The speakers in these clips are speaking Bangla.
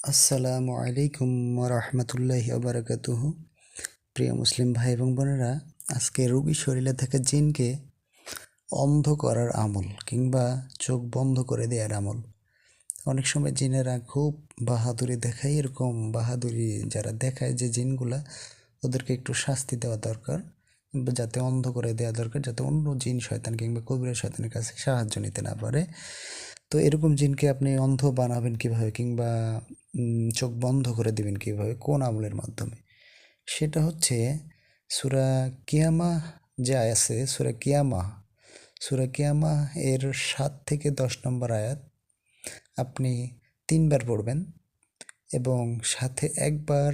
আসসালামু আলাইকুম রহমতুল্লাহি আবরাকাতুহ প্রিয় মুসলিম ভাই এবং বোনেরা, আজকে রুগী শরীরে থাকা জিনকে অন্ধ করার আমল কিংবা চোখ বন্ধ করে দেওয়ার আমল। অনেক সময় জিনেরা খুব বাহাদুরি দেখায়, এরকম বাহাদুরি যারা দেখায় যে জিনগুলা, ওদেরকে একটু শাস্তি দেওয়া দরকার যাতে অন্ধ করে দেওয়া দরকার, যাতে অন্য জিন শয়তান কিংবা কবিরের শয়তানের কাছে সাহায্য নিতে না পারে। তো এরকম জিনকে আপনি অন্ধ বানাবেন কীভাবে কিংবা চোখ বন্ধ করে দিবেন কীভাবে? কোন আমলের মাধ্যমে? সেটা হচ্ছে সুরা কিয়ামা যে আছে, সুরা কিয়ামা সুরা কিয়ামা এর সাত থেকে দশ নম্বর আয়াত আপনি তিনবার পড়বেন এবং সাথে একবার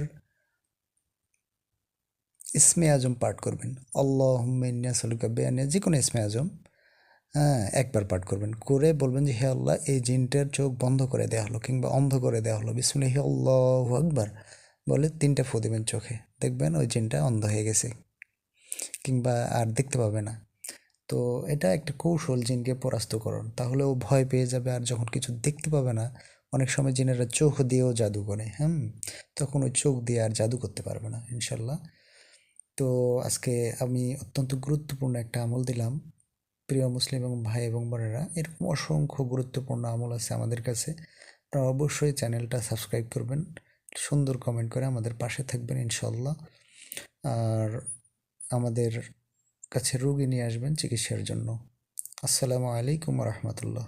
ইসমে আজম পাঠ করবেন। আল্লাহ সলুকা বেয়ানিয়া যে কোনো ইসমে আজম। হ্যাঁ একবার পাঠ করবেন। করে বলবেন যে, হে আল্লাহ, এই জিনটার চোখ বন্ধ করে দেওয়া হলো কিংবা অন্ধ করে দেওয়া হলো। বিসমুল্লাহ হে আল্লাহ আকবার। বলে তিনটা ফু দেবেন চোখে। দেখবেন ওই জিনটা অন্ধ হয়ে গেছে কিংবা আর দেখতে পাবে না। তো এটা একটা কৌশল জিনকে পরাস্ত করুন তাহলে ও ভয় পেয়ে যাবে আর যখন কিছু দেখতে পাবে না, অনেক সময় জিনেরা চোখ দিয়েও জাদু করে হ্যাঁ তখন ওই চোখ দিয়ে আর জাদু করতে পারবে না, ইনশাল্লাহ। তো আজকে আমি অত্যন্ত গুরুত্বপূর্ণ একটা আমল দিলাম। প্রিয় মুসলিম এবং ভাই এবং বোনেরা, এরকম অসংখ্য গুরুত্বপূর্ণ আমল আছে আমাদের কাছে। আপনারা অবশ্যই চ্যানেলটা সাবস্ক্রাইব করবেন, সুন্দর কমেন্ট করে আমাদের পাশে থাকবেন ইনশাল্লাহ আর আমাদের কাছে রুগী নিয়ে আসবেন চিকিৎসার জন্য। আসসালামু আলাইকুম রহমতুল্লাহ।